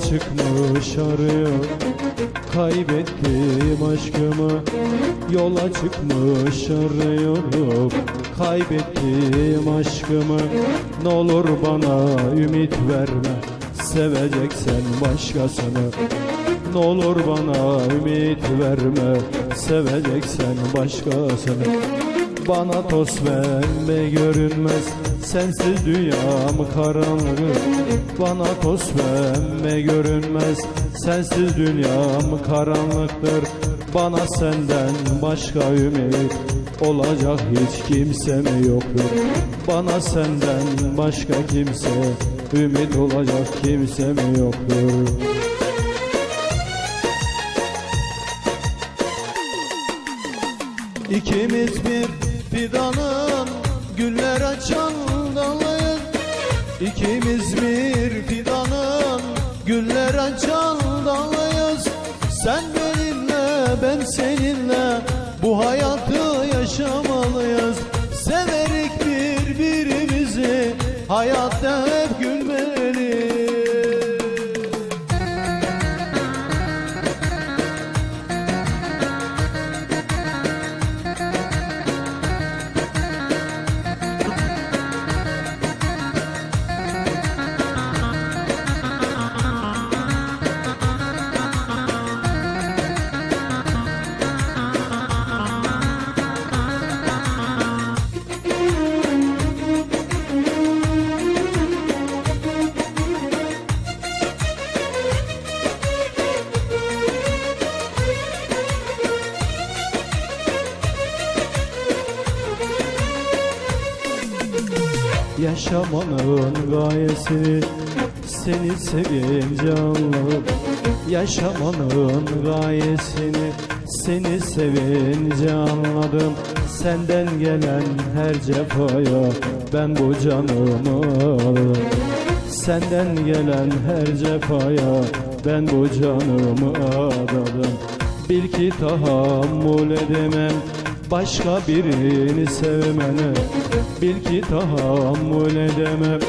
çıkmış arıyor. Kaybettim aşkımı. Yola çıkmış arıyorum. Kaybettim aşkımı. Ne olur bana ümit verme. Seveceksen başkasını. Ne olur bana ümit verme. Seveceksen başkasını bana toz verme görünmez Sensiz dünyam karanlık. Bana toz verme görünmez Sensiz dünyam karanlıktır. Bana senden başka ümit Olacak hiç kimse mi yoktur. Bana senden başka kimse Ümit olacak kimse mi yoktur. İkimiz bir fidanın güller açan dalıyız İkimiz bir fidanın güller açan dalıyız. Sen benimle ben seninle bu hayatı yaşamalıyız. Severik birbirimizi hayatta Yaşamanın gayesini seni sevince anladım Yaşamanın gayesini seni sevince anladım. Senden gelen her cefaya ben bu canımı aldım. Senden gelen her cefaya ben bu canımı adadım Bil ki tahammül edemem Başka birini sevmene Bil ki tahammül edemem.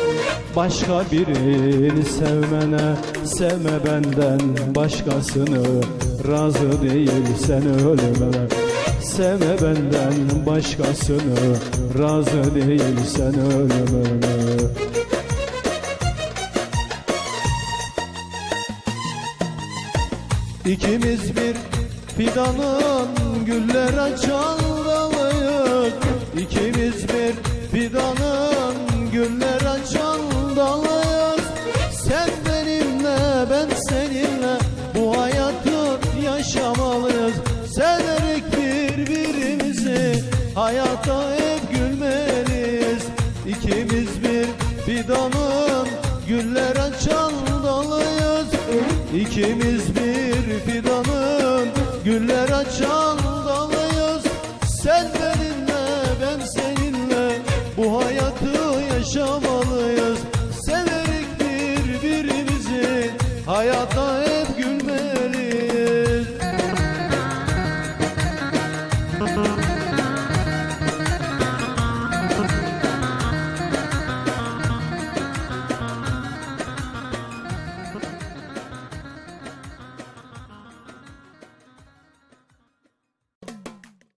Başka birini sevmene Sevme benden başkasını Razı değilsen ölmeme Sevme benden başkasını Razı değilsen ölmeme İkimiz bir fidanın güller açan dalıyız İkimiz bir fidanın güller açan dalıyız Sen benimle ben seninle bu hayatı yaşamalıyız. Severek birbirimizi hayata hep gülmeliyiz. İkimiz bir fidanın güller açan dalıyız İkimiz bir fidanın güller açan dalıyız. Sen benimle ben seninle bu hayatı yaşamalıyız. Severek birbirimizi hayata